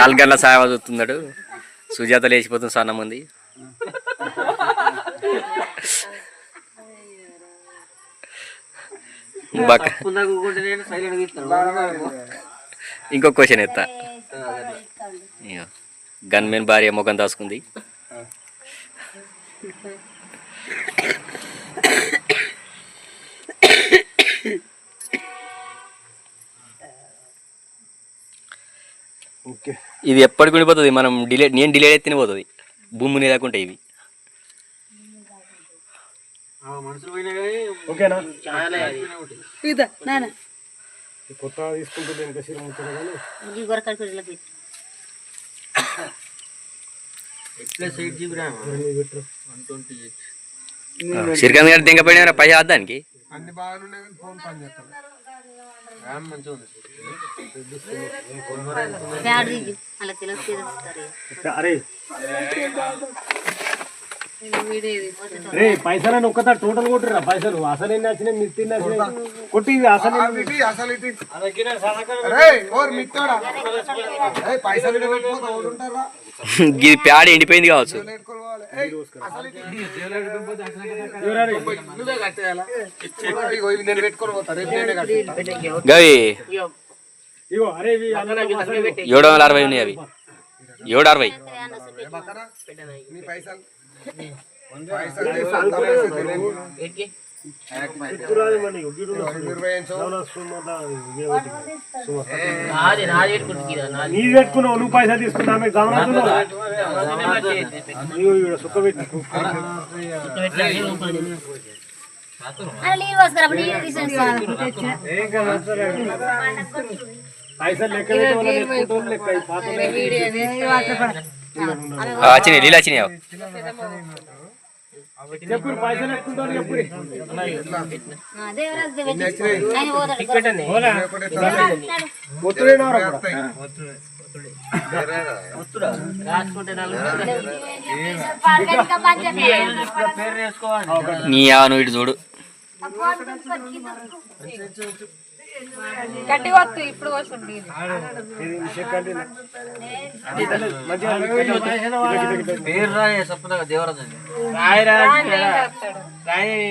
నాలుగు గంటల సాయం చూస్తున్నాడు. సుజాత లేచిపోతుంది సన్నం ఉంది. ఇంకో క్వశ్చన్ ఎత్తా. గన్ మెన్ భార్య ముఖం దాచుకుంది. ఇది ఎప్పటికి ఉండిపోతుంది మనం డిలే నేను డిలే ఎత్తిన పోతుంది. భూమి మీద లేకుంటే ఇవి. శ్రీకాంత్ గారి దింగపోయిన పైసా దానికి అన్ని బాగానే ఫోన్ పని చేస్తాను రే పైసలు ఒక్కతా టోటల్ కొట్టురా పైసలు. అసలు ఎన్ని వచ్చినాయి మిత్తి కొట్టి అసలు పైసలు? ఇది ప్యాడ్ ఎండిపోయింది కావచ్చు. గవి. ఏడు వందల అరవై ఉన్నాయి అవి. ఏడు అరవై. పైసలు? నీది పెట్టుకున్నావు నువ్వు పైసలు తీసుకున్నా గమనిస్తున్నావు ఇగో పెట్టు పైసలు లెక్క లెక్క వచ్చినాయి నీళ్ళు వచ్చినాయి చెప్పు పైసలు ఎక్కుంటారు చెప్పు దేవరాజు పెట్టి ఆయన పోతాడు. ఒత్తులేనవరా నీ నువ్వు ఇటు చూడు. గట్టి వస్తు ఇప్పుడు వస్తుంది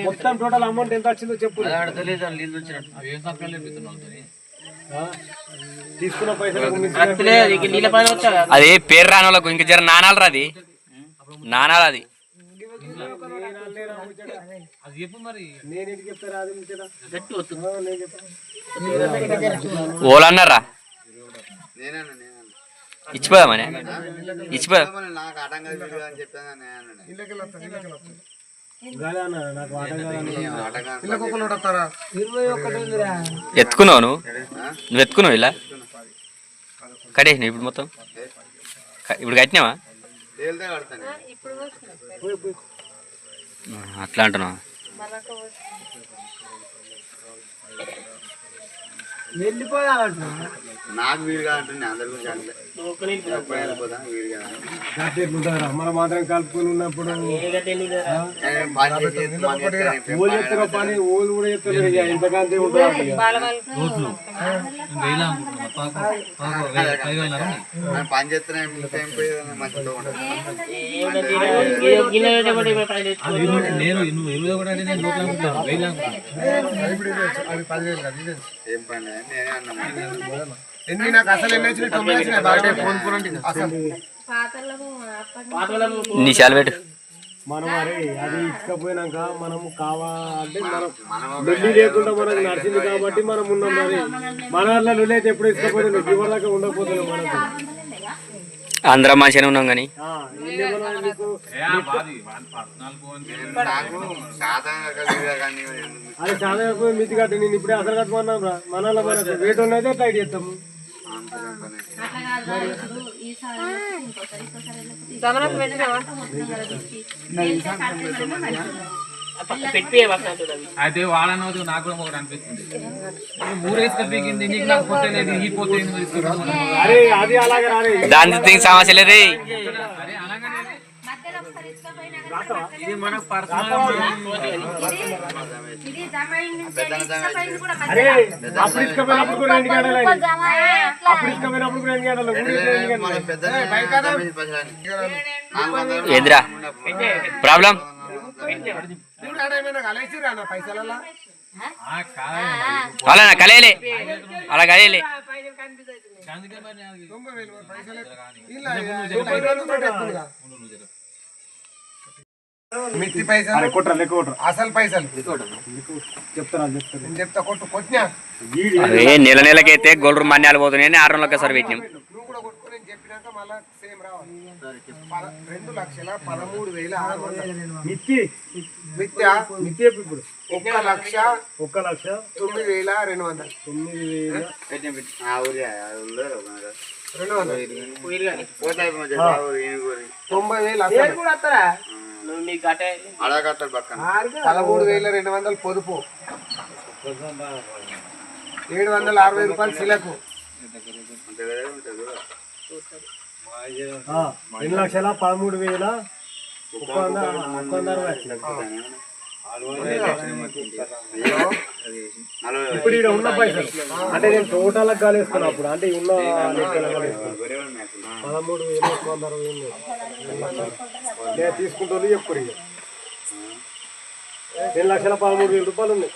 మొత్తం టోటల్ అమౌంట్ ఎంత వచ్చిందో చెప్పు. ఆ? తీసుకున్న పైసలు అది. పేరు రాని వాళ్ళకు ఇంక జర నానాలు రాది. నానాలు అది నేను ఎందుకు చెప్తారా అది ముచ్చట? ఆ, నేను చెప్తాను. మన ఇచ్చిపోదా గాలి అన్న, నాకు ఆటం కాదు అన్న. ఎత్తుకున్నావు నువ్వు? నువ్వు ఎత్తుకున్నావు ఇలా? కడేసినావు ఇప్పుడు మొత్తం? ఇప్పుడు కట్టినావా? అట్లా అంటున్నా నాకు వీలుగా అంటున్నా అందరి గురించి? మనం మాత్రం కలుపుకొని ఉన్నప్పుడు. ఓలు చెప్తారా పని ఓలు కూడా చెప్తారు పని చేస్తున్నా టైం పోయేదాన్ని మంచిగా ఉంటుంది అది పదివేలు కదా, ఇదే. ఏం పని ఎన్ని నాకు అసలు ఎన్ని వచ్చినాయి తొమ్మిది వచ్చినాయి బాగా ఫోన్ ఫోన్ అసలు నీ చాలు పెట్టు. మనం అరే అది ఇచ్చకపోయినాక మనం కావాలంటే మనం లొల్లి లేకుండా మనకు నడిచింది కాబట్టి మనం ఉన్నాం మరి. మన వాళ్ళ లొల్లి అయితే ఎప్పుడు ఇచ్చకపోయినా ఇవ్వలేక ఉండకపోతున్నాం మనకు. అందరం మంచిగానే ఉన్నాం కానీ. అది మితి కట్టి నేను ఇప్పుడే అసలు రా. మన వాళ్ళ మనకు వేట ఉన్నదే టైట్ చేస్తాము. గమనం పెట్టినావా? అయితే వాడనవద్దు నాకు కూడా ఒకటి అనిపిస్తుంది. ఊరేసుక పీకింది నీకు నాకు ఈ పోతే అరే అది అలాగే రాలే దాని దీనికి సమస్య లేదే ఇది పర్సనల్ ప్రాబ్లం? అలా కలేలే. అలా కలేలే. మిత్తి పైసలు? అసలు పైసలు? చెప్తా కొట్టు కొట్టినా? అరే నెల నెలకైతే గోల్డ్ మన్యాలు పోతున్నాయని ఆరు నెలలకి పెట్టినాం. చెప్పినాక మళ్ళా సేమ్ రావాలి. రెండు లక్షల పదమూడు వేల ఆరు వందలు. మిత్తి. మిత్య? మిత్తి ఇప్పుడు. ఒక్క లక్ష ఒక్క లక్ష. తొమ్మిది వేల రెండు వందలు. తొమ్మిది వేల. రెండు వందలు. తొంభై వేలు పదమూడు వేల రెండు వందలు పొదుపు. ఏడు వందల అరవై రూపాయలు శిలకు రెండు లక్షల? పదమూడు వేల? ఒక్క వంద ఒక్క వంద అరవై నలభై ఇప్పుడు ఇక్కడ ఉన్న పైసలు. అంటే నేను టోటల్ కాలేసుకున్నా అప్పుడు. అంటే ఉన్న. పదమూడు వేలు ఒక్క వంద అరవై వేలు నేను తీసుకుంటుంది చెప్పుడు ఇక. రెండు లక్షల? పదమూడు వేల రూపాయలు ఉన్నాయి.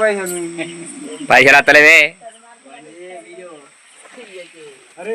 పైసలు. అరే